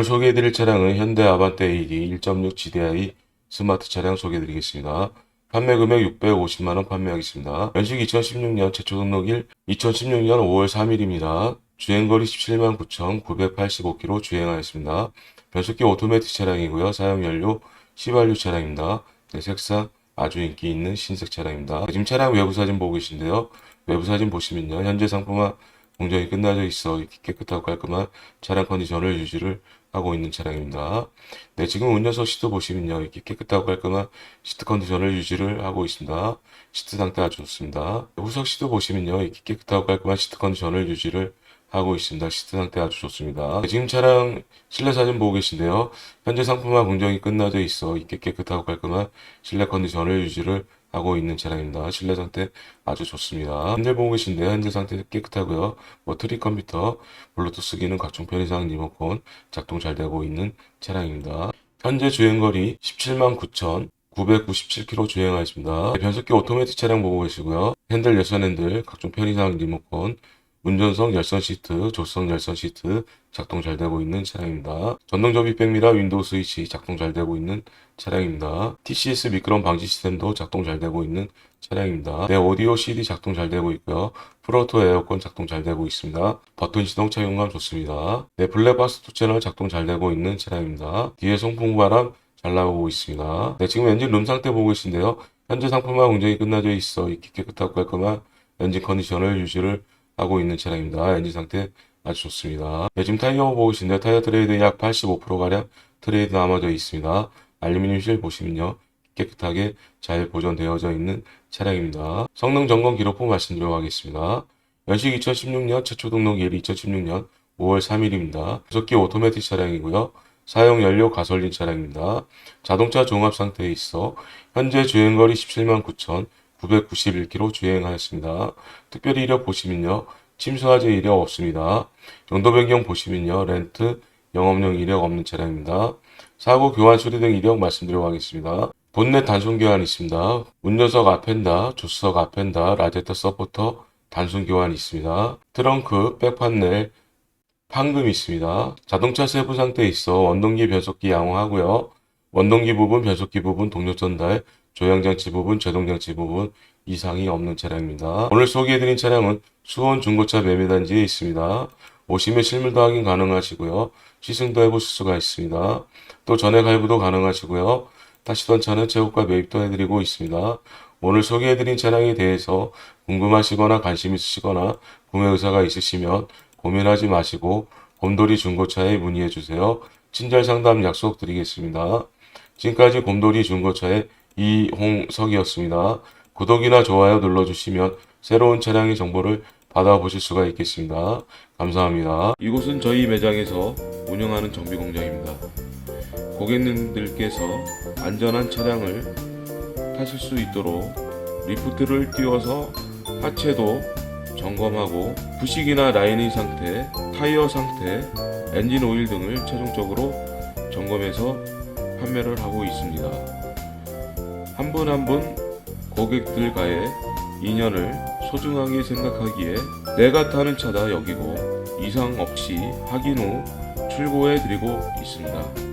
오늘 소개해드릴 차량은 현대 아반떼 AD 1.6 GDI 스마트 차량 소개해드리겠습니다. 판매 금액 650만원 판매하겠습니다. 연식 2016년 최초 등록일 2016년 5월 3일입니다. 주행거리 17만 9,985km 주행하였습니다. 변속기 오토매틱 차량이고요. 사용 연료 휘발유 차량입니다. 네, 색상 아주 인기 있는 신색 차량입니다. 지금 차량 외부 사진 보고 계신데요. 외부 사진 보시면요. 현재 상품화 공정이 끝나져 있어 깨끗하고 깔끔한 차량 컨디션을 유지를 하고 있는 차량입니다. 네, 지금 운전석 시트 보시면요. 이렇게 깨끗하고 깔끔한 시트 컨디션을 유지를 하고 있습니다. 시트 상태 아주 좋습니다. 후석 시트 보시면요. 이렇게 깨끗하고 깔끔한 시트 컨디션을 유지를 하고 있습니다. 시트 상태 아주 좋습니다. 네, 지금 차량 실내 사진 보고 계신데요. 현재 상품화 공정이 끝나져 있어 이렇게 깨끗하고 깔끔한 실내 컨디션을 유지를 하고 있는 차량입니다. 실내 상태 아주 좋습니다. 현재 보고 계신데요. 현재 상태 깨끗하고요. 뭐 트리 컴퓨터, 블루투스 기능 각종 편의상 리모컨 작동 잘 되고 있는 차량입니다. 현재 주행거리 17만 9,997km 주행하였습니다. 변속기 오토매틱 차량 보고 계시고요. 핸들 열선 핸들, 각종 편의상 리모컨, 운전석 열선 시트, 조수석 열선 시트 작동 잘 되고 있는 차량입니다. 전동 접이 백미러 윈도우 스위치 작동 잘 되고 있는 차량입니다. TCS 미끄럼 방지 시스템도 작동 잘 되고 있는 차량입니다. 네, 오디오 CD 작동 잘 되고 있고요. 프로토 에어컨 작동 잘 되고 있습니다. 버튼 시동 착용감 좋습니다. 네, 블랙박스 투 채널 작동 잘 되고 있는 차량입니다. 뒤에 송풍 바람 잘 나오고 있습니다. 네, 지금 엔진 룸 상태 보고 계신데요. 현재 상품화 공정이 끝나져 있어 깨끗하고 깔끔한 엔진 컨디션을 유지를 하고 있는 차량입니다. 엔진 상태 아주 좋습니다. 네, 지금 타이어 보고 계신데요. 타이어 트레이드 약 85%가량 트레이드 남아져 있습니다. 알루미늄 실 보시면요. 깨끗하게 잘 보존되어져 있는 차량입니다. 성능 점검 기록부 말씀드리도록 하겠습니다. 연식 2016년 최초 등록일 2016년 5월 3일입니다. 변속기 오토매틱 차량이고요. 사용 연료 가솔린 차량입니다. 자동차 종합 상태에 있어 현재 주행거리 17만 9천 991km 주행하였습니다. 특별히 이력 보시면요. 침수화재 이력 없습니다. 용도 변경 보시면요. 렌트, 영업용 이력 없는 차량입니다. 사고 교환 수리 등 이력 말씀드리도록 하겠습니다. 본넷 단순 교환 있습니다. 운전석 앞엔다, 조수석 앞엔다, 라제터 서포터 단순 교환 있습니다. 트렁크, 백판넬, 판금 있습니다. 자동차 세부 상태에 있어 원동기 변속기 양호하고요. 원동기 부분, 변속기 부분, 동력 전달, 조향장치 부분, 제동장치 부분 이상이 없는 차량입니다. 오늘 소개해드린 차량은 수원 중고차 매매단지에 있습니다. 오시면 실물도 확인 가능하시고요. 시승도 해보실 수가 있습니다. 또 전액 할부도 가능하시고요. 타시던 차는 최고가 매입도 해드리고 있습니다. 오늘 소개해드린 차량에 대해서 궁금하시거나 관심 있으시거나 구매 의사가 있으시면 고민하지 마시고 곰돌이 중고차에 문의해 주세요. 친절 상담 약속드리겠습니다. 지금까지 곰돌이 중고차의 이홍석이었습니다. 구독이나 좋아요 눌러주시면 새로운 차량의 정보를 받아보실 수가 있겠습니다. 감사합니다. 이곳은 저희 매장에서 운영하는 정비 공장입니다. 고객님들께서 안전한 차량을 타실 수 있도록 리프트를 띄워서 하체도 점검하고 부식이나 라이닝 상태, 타이어 상태, 엔진 오일 등을 최종적으로 점검해서 판매를 하고 있습니다. 한 분 한 분 고객들과의 인연을 소중하게 생각하기에 내가 타는 차다 여기고 이상 없이 확인 후 출고해 드리고 있습니다.